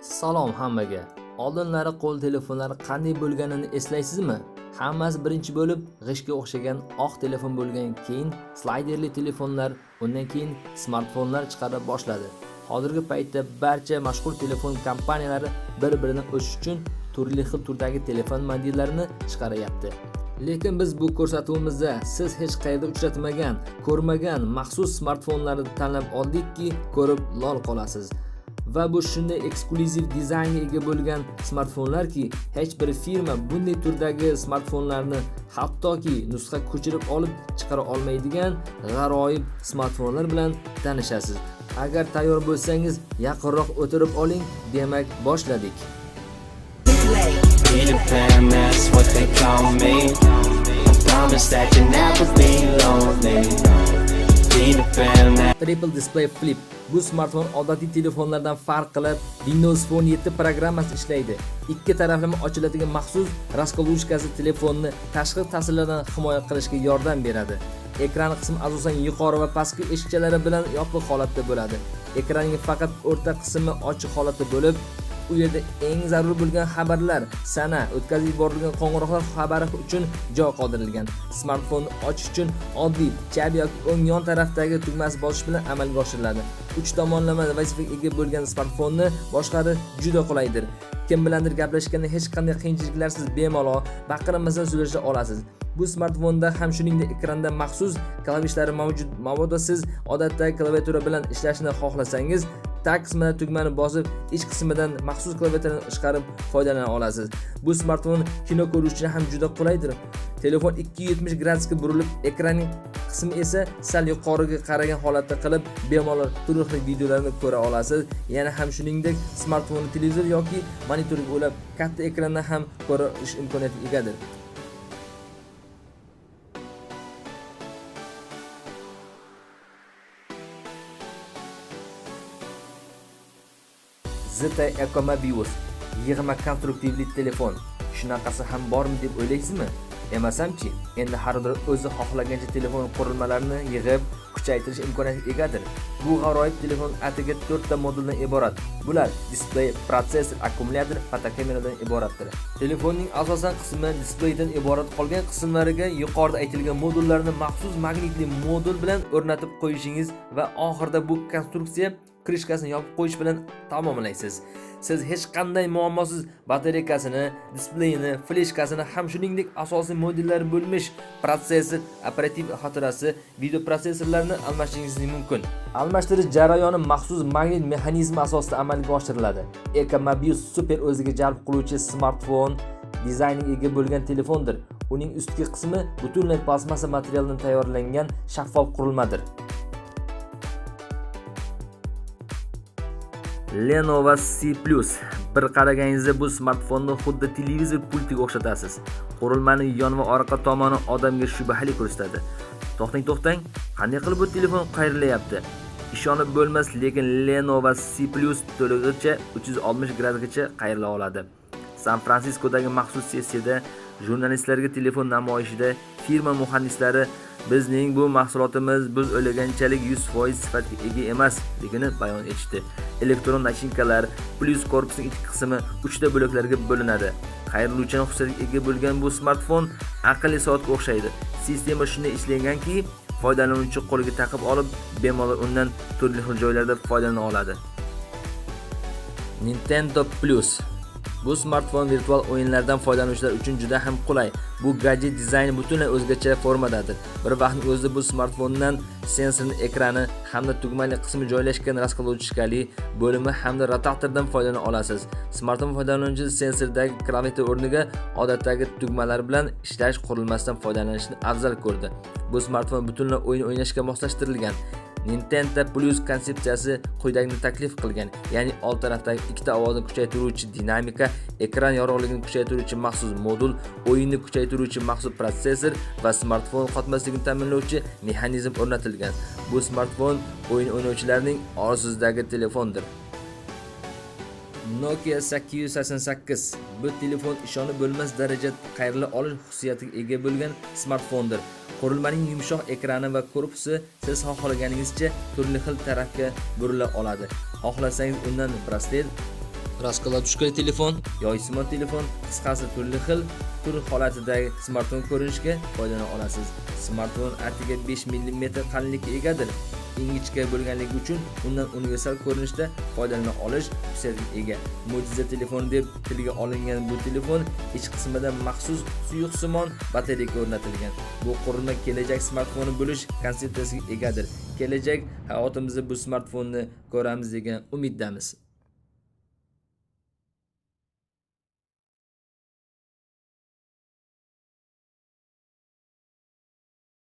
Salom hammaga. Oldinlari qo'l telefonlari qanday bo'lganini eslaysizmi? Hammasi birinchi bo'lib g'ishga o'xshagan oq telefon bo'lgan, keyin slayderli telefonlar, undan keyin smartfonlar chiqara boshladi. Hozirgi paytda barcha mashhur telefon kompaniyalari bir-birini o'chish uchun turli xil turdagi telefon modellarini chiqaryapti. Lekin biz bu ko'rsatuvimizda siz hech qayerda uchratmagan, ko'rmagan maxsus smartfonlarni tanlab oldikki, ko'rib lol qolasiz. Va bu shunday eksklyuziv dizaynga ega bo'lgan smartfonlarki, hech bir firma bunday turdagi smartfonlarni hattoki nusxa ko'chirib olib chiqara olmaydigan g'aroyib smartfonlar bilan tanishasiz. Agar tayyor bo'lsangiz, yaqinroq o'tirib oling, demak boshladik. What they call me. I promise that you'll never be lonely. Triple Display Flip bu smartfon odatiy telefonlardan farq qilib Windows Phone 7 programmasi ishlaydi. Ikki taraflama ochiladigan maxsus raskolushkasi telefonni tashqi ta'sirlardan himoya qilishga yordam beradi. Ekran qismi asosan yuqori va pastki eshikchalari bilan yopiq holatda bo'ladi. Ekranning faqat o'rta qismi ochiq holatda bo'lib, u yerda eng zarur bo'lgan xabarlar, sana, o'tkazib yuborilgan qo'ng'iroqlar xabari uchun joy qoldirilgan. Smartfonni ochish uchun oddiy chap yoki o'ng yon tarafdagi tugmasi bosish bilan amalga oshiriladi. Uch tomonlama vazifaga ega bo'lgan smartfonni boshqarish juda qulaydir. Kim bilandir gaplashganda hech qanday qiyinchiliklarsiz bemalol baqirmasdan so'zlasha olasiz. Bu smartfonda ham shuningdek ekranda maxsus klavishlari mavjud. Mabodo siz odatdagi klaviatura bilan ishlashni xohlasangiz, tag qismidan tugmani bosib, ich qismidan maxsus klaviaturani chiqarib foydalana olasiz. Bu smartfon kino ko'rish uchun ham juda qulaydir. Telefon 270 gradusga burilib, ekranning qismi esa sal yuqoriga qaragan holatda qilib, bemalol turli xil videolarni ko'ra olasiz. Yana ham shuningdek, smartfonni televizor yoki monitorga ulab, katta ekrandan ham ko'rish imkoniyatiga egadir. Zeta Ecomobius yig'ma konstruktivli telefon. Shunaqasi ham bormi deb o'ylaysizmi? Emasamchi, endi har bir o'zi xohlagancha telefon qurilmalarini yig'ib, kuchaytirish imkoniyatiga egadir. Bu g'aroyib telefon atigi 4 ta moduldan iborat. Bular displey, protsessor, akkumulyator, fotokameradan iboratdir. Telefonning asosan qismi displeydan iborat qolgan qismlariga yuqorida aytilgan modullarni maxsus magnitli modul bilan o'rnatib qo'yishingiz va oxirida bu konstruksiya krishkasini yopib qo'yish bilan tamomlaysiz. Siz hech qanday muammosiz batareykasini, displeyini, fleshkasini ham shuningdek asosiy modellari bo'lmish protsessor, operativ xotirasi, video protsessorlarni almashishingiz mumkin. Almashtirish jarayoni maxsus magnit mexanizmi asosida amalga oshiriladi. Ecomobius super o'ziga jalb qiluvchi smartfon dizayniga ega bo'lgan telefondir. Uning ustki qismi butunlay plastmassa materialdan tayyorlangan shaffof qurilmadir. Lenovo C+. Bir qaraganingizda bu smartfonni xuddi televizor pultiga o'xshatasiz. Qurilmani yon va orqa tomoni odamga shubhali ko'rsatadi. To'xtang, to'xtang. Qanday qilib bu telefon qayrilyapti? Ishonib bo'lmas, lekin Lenovo C+ to'lig'icha 360 gradgacha qayrila oladi. San Fransiskodagi maxsus sessiyada jurnalistlarga telefon namoyishida firma muhandislari bizning bu mahsulotimiz biz o'ylaganchalik 100% sifatga ega emas emasligini bayon etishdi. Elektron nachinkalar plus korpusning ichki qismi 3 ta bo'laklarga bo'linadi. Qayriluvchan xususiyatga ega bo'lgan bu smartfon aqlli soatga o'xshaydi. Sistema shunday ishlanganki, foydalanuvchi qo'liga taqib olib, bemalol undan turli xil joylarda foydalana oladi. Nintendo Plus Bu smartfon virtual o'yinlardan foydalanuvchilar uchun juda ham qulay. Bu gadjet dizayni butunlay o'zgacha formadadir. Bir vaqtning o'zida bu smartfondan sensorli ekrani hamda tugmali qismi joylashgan raskoluchkali bo'limi hamda rotatordan foydalana olasiz. Smartfon foydalanuvchisi sensordagi klaviatura o'rniga odatdagi tugmalar bilan ishlash qurilmasidan foydalanishni afzal ko'rdi. Bu smartfon butunlay o'yin o'ynashga moslashtirilgan. Nintendo Plus konsepsiyasi quyidagini taklif qilgan, ya'ni old tarafdagi ikkita ovozni kuchaytiruvchi dinamika, ekran yorug'ligini kuchaytiruvchi maxsus modul, o'yinni kuchaytiruvchi maxsus protsessor va smartfon qotmasligini ta'minlovchi mexanizm o'rnatilgan. Bu smartfon o'yin o'ynovchilarning orzusidagi telefondir. Nokia 888 bu telefon ishonib bo'lmas darajada qayrila olish xususiyatiga ega bo'lgan smartfondir. Qurilmaning yumshoq ekrani va korpusi siz xohlaganingizcha turli xil tarafga burila oladi. Xohlasangiz undan braslet, raskaladushkali telefon, yoysimon telefon, qisqasi turli xil tur holatidagi smartfon ko'rinishga foydalana olasiz. Smartfon atiga 5 mm qalinlikka egadir. İngichka bo'lganligi uchun undan universal ko'rinishda foydalana olish xususiyatiga ega. Mo'jiza telefon deb tilga olingan bu telefon ich qismida maxsus suyuqsimon batareyka o'rnatilgan. Bu qurilma kelajak smartfoni bo'lish konsepsiyasiga egadir. Kelajak hayotimizda bu smartfonni ko'ramiz degan umiddamiz.